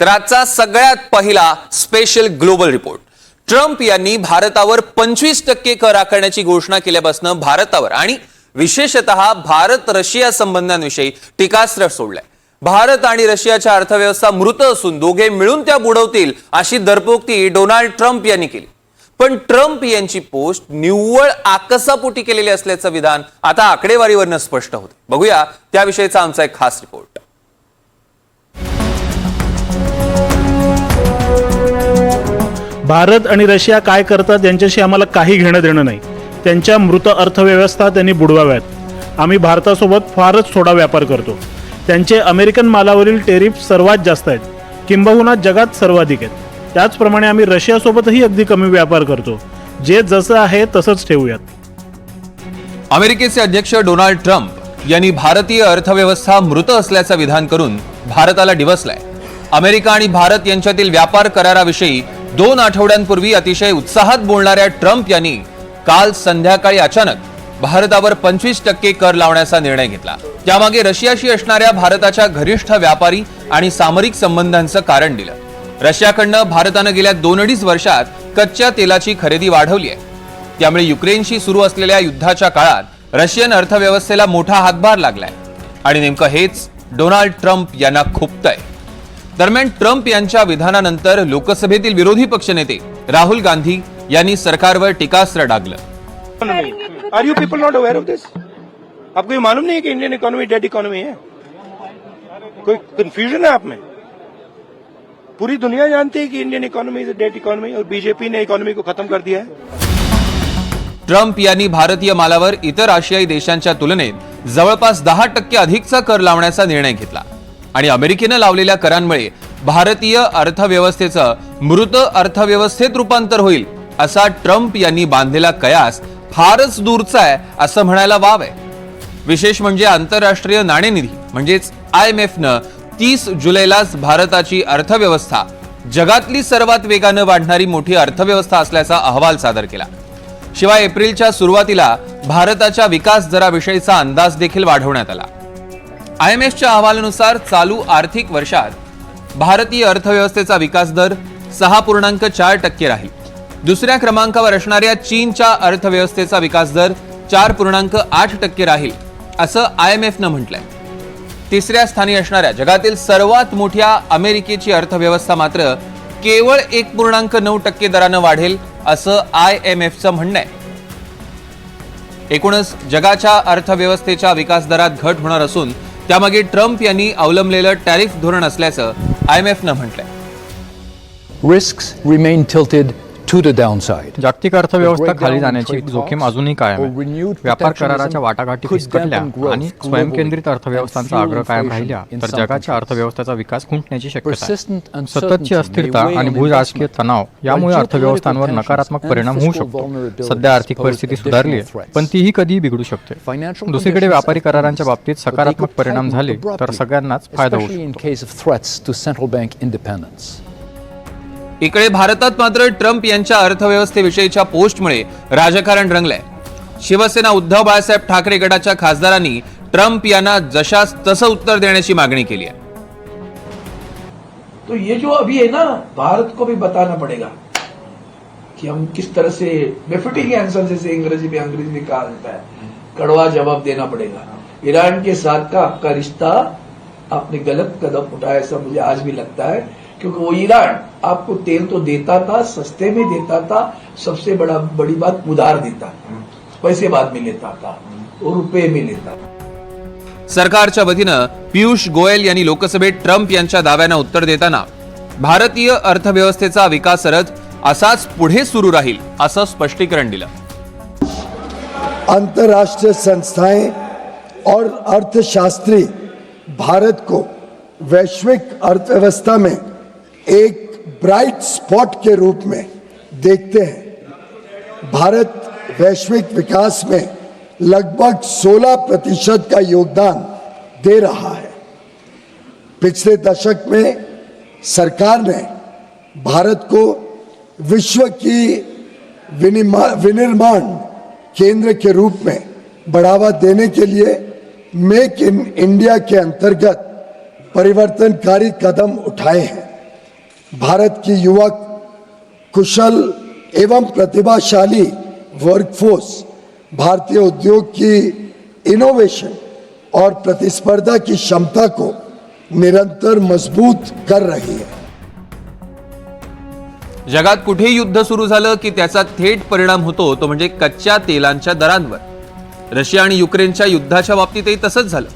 तर आजचा सगळ्यात पहिला स्पेशल ग्लोबल रिपोर्ट ट्रम्प यांनी भारतावर पंचवीस टक्के कर आकारण्याची घोषणा केल्यापासून भारतावर आणि विशेषतः भारत रशिया संबंधांविषयी टीकास्त्र सोडलाय. भारत आणि रशियाच्या अर्थव्यवस्था मृत असून दोघे मिळून त्या बुडवतील अशी दरपोक्ती डोनाल्ड ट्रम्प यांनी केली. पण ट्रम्प यांची पोस्ट निव्वळ आकसापोटी केलेली असल्याचं विधान आता आकडेवारीवरनं स्पष्ट होते बघूया त्याविषयीचा आमचा एक खास रिपोर्ट भारत आणि रशिया काय करतात यांच्याशी आम्हाला काही घेणं देणं नाही. त्यांच्या मृत अर्थव्यवस्था त्यांनी बुडवाव्यात. आम्ही भारतासोबत फारच थोडा व्यापार करतो. त्यांचे अमेरिकन मालावरील टेरिफ सर्वात जास्त आहेत. किंबहुना जगात सर्वाधिक आहेत. त्याचप्रमाणे आम्ही रशियासोबतही अगदी कमी व्यापार करतो. जे जसं आहे तसंच ठेवूयात. अमेरिकेचे अध्यक्ष डोनाल्ड ट्रम्प यांनी भारतीय अर्थव्यवस्था मृत असल्याचं विधान करून भारताला डिवसलाय. अमेरिका आणि भारत यांच्यातील व्यापार कराराविषयी दोन आठवड्यांपूर्वी अतिशय उत्साहात बोलणाऱ्या ट्रम्प यांनी काल संध्याकाळी अचानक भारतावर पंचवीस टक्के कर लावण्याचा निर्णय घेतला. त्यामागे रशियाशी असणाऱ्या भारताच्या घरिष्ठ व्यापारी आणि सामरिक संबंधांचं कारण दिलं. रशियाकडनं भारतानं गेल्या दोन अडीच वर्षात कच्च्या तेलाची खरेदी वाढवली आहे. त्यामुळे युक्रेनशी सुरू असलेल्या युद्धाच्या काळात रशियन अर्थव्यवस्थेला मोठा हातभार लागलाय. आणि नेमकं हेच डोनाल्ड ट्रम्प यांना खुपतंय. दरम्यान ट्रम्प यांच्या विधानानंतर लोकसभेतील विरोधी पक्षनेते राहुल गांधी यांनी सरकारवर टीकास्त्र डागलं. Are you people not aware of this आपको ये मालूम नहीं है कि इंडियन इकोनॉमी डेड इकोनॉमी है? कोई कंफ्यूजन है आप में? पूरी दुनिया जानती है कि Indian economy is dead economy और बीजेपी ने इकोनॉमी को खत्म कर दिया है। ट्रम्प यांनी भारतीय मालावर इतर आशियाई देशांच्या तुलनेत जवळपास दहा टक्के अधिकचा कर लावण्याचा निर्णय घेतला. आणि अमेरिकेनं लावलेल्या करांमुळे भारतीय अर्थव्यवस्थेचं मृत अर्थव्यवस्थेत रूपांतर होईल असा ट्रम्प यांनी बांधलेला कयास फारच दूरचा आहे असं म्हणायला वाव आहे. विशेष म्हणजे आंतरराष्ट्रीय नाणेनिधी म्हणजेच आय एम एफनं तीस जुलैलाच भारताची अर्थव्यवस्था जगातली सर्वात वेगानं वाढणारी मोठी अर्थव्यवस्था असल्याचा अहवाल सादर केला. शिवाय एप्रिलच्या सुरुवातीला भारताच्या विकास दराविषयीचा अंदाज देखील वाढवण्यात आला. आय एम एफच्या अहवालानुसार चालू आर्थिक वर्षात भारतीय अर्थव्यवस्थेचा विकास दर सहा पूर्णांक चार टक्के राहील. दुसऱ्या क्रमांकावर असणाऱ्या चीनच्या अर्थव्यवस्थेचा विकास दर चार पूर्णांक आठ टक्के राहील असं आय एम एफनं म्हटलंय. तिसऱ्या स्थानी असणाऱ्या जगातील सर्वात मोठ्या अमेरिकेची अर्थव्यवस्था मात्र केवळ एक पूर्णांक नऊ टक्के दरानं वाढेल असं आय एम एफचं म्हणणं आहे. एकूणच जगाच्या अर्थव्यवस्थेच्या विकास दरात घट होणार असून त्यामागे ट्रम्प यांनी अवलंबलेलं टॅरिफ धोरण असल्याचं आय एम एफनं म्हटलंय. Risk remain tilted to the downside. जागतिक अर्थव्यवस्था खाली जाण्याची जोखीम अजूनही कायम आहे. व्यापार कराराच्या वाटाघाटी फिसकटल्या आणि स्वयंकेंद्रित अर्थव्यवस्थांचा आग्रह कायम राहिल्या. तर जगाच्या अर्थव्यवस्थेचा विकास खुंटण्याची शक्यता आहे. सततची अस्थिरता आणि भूराजकीय तणाव यामुळे अर्थव्यवस्थांवर नकारात्मक परिणाम होऊ शकतो. सध्या आर्थिक परिस्थिती सुधारली आहे पण तीही कधीही बिघडू शकते. दुसरीकडे व्यापारी करारांच्या बाबतीत सकारात्मक परिणाम झाले तर सगळ्यांनाच फायदा होऊ शकतो. इकडे भारतात मात्र ट्रम्प यांच्या अर्थव्यवस्थेविषयीच्या पोस्टमुळे राजकारण रंगलंय. शिवसेना उद्धव बाळासाहेब ठाकरे गटाच्या खासदारांनी ट्रम्प यांना जशास तसं उत्तर देण्याची मागणी केली आहे. तो ये जो अभी है ना भारत को भी बताना पड़ेगा कि हम किस तरह से बेफिटिंग आंसर जैसे अंग्रेजी में अंग्रेजी में कहा जाता है। कड़वा जवाब देना पड़ेगा। ईरान के साथ का आपका रिश्ता आपने गलत कदम उठाया ऐसा मुझे आज भी लगता है। क्योंकि वो ईरान आपको तेल तो देता था सस्ते में देता था सबसे बड़ा बड़ी बात उधार देता पैसे बाद में लेता था और रुपए में लेता था। सरकारच्या वतीनं पियुष गोयल यांनी लोकसभेत ट्रम्प यांच्या दाव्यांना उत्तर देताना भारतीय अर्थव्यवस्थेचा विकास रथ असाच पुढे सुरू राहील असं स्पष्टीकरण दिलं. अंतर्राष्ट्रीय संस्थाएं और अर्थशास्त्री भारत को वैश्विक अर्थव्यवस्था में एक ब्राइट स्पॉट के रूप में देखते हैं। भारत वैश्विक विकास में लगभग 16 प्रतिशत का योगदान दे रहा है। पिछले दशक में सरकार ने भारत को विश्व की विनिर्माण केंद्र के रूप में बढ़ावा देने के लिए मेक इन इंडिया के अंतर्गत परिवर्तनकारी कदम उठाए हैं। भारत की युवक कुशल एवं प्रतिभाशाली वर्कफोर्स भारतीय उद्योग की इनोवेशन और प्रतिस्पर्धा की क्षमता को निरंतर मजबूत कर रही है। जगात कुठेही युद्ध सुरू झालं की त्याचा थेट परिणाम होतो तो म्हणजे कच्च्या तेलांच्या दरांवर. रशिया आणि युक्रेनच्या युद्धाच्या बाबतीतही तसंच झालं.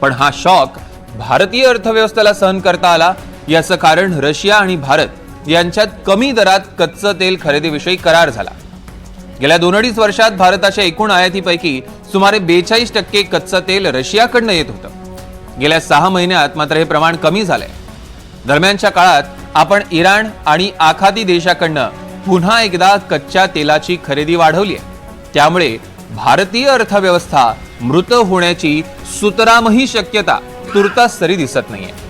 पण हा शॉक भारतीय अर्थव्यवस्थेला सहन करता आला याचं कारण रशिया आणि भारत यांच्यात कमी दरात कच्चं तेल खरेदीविषयी करार झाला. गेल्या दोन अडीच वर्षात भारताच्या एकूण आयातीपैकी सुमारे बेचाळीस टक्के कच्चं तेल रशियाकडनं येत होतं. गेल्या सहा महिन्यात मात्र हे प्रमाण कमी झालंय. दरम्यानच्या काळात आपण इराण आणि आखाती देशाकडनं पुन्हा एकदा कच्च्या तेलाची खरेदी वाढवली आहे. त्यामुळे भारतीय अर्थव्यवस्था मृत होण्याची सुतरामही शक्यता तुर्तास तरी दिसत नाहीये.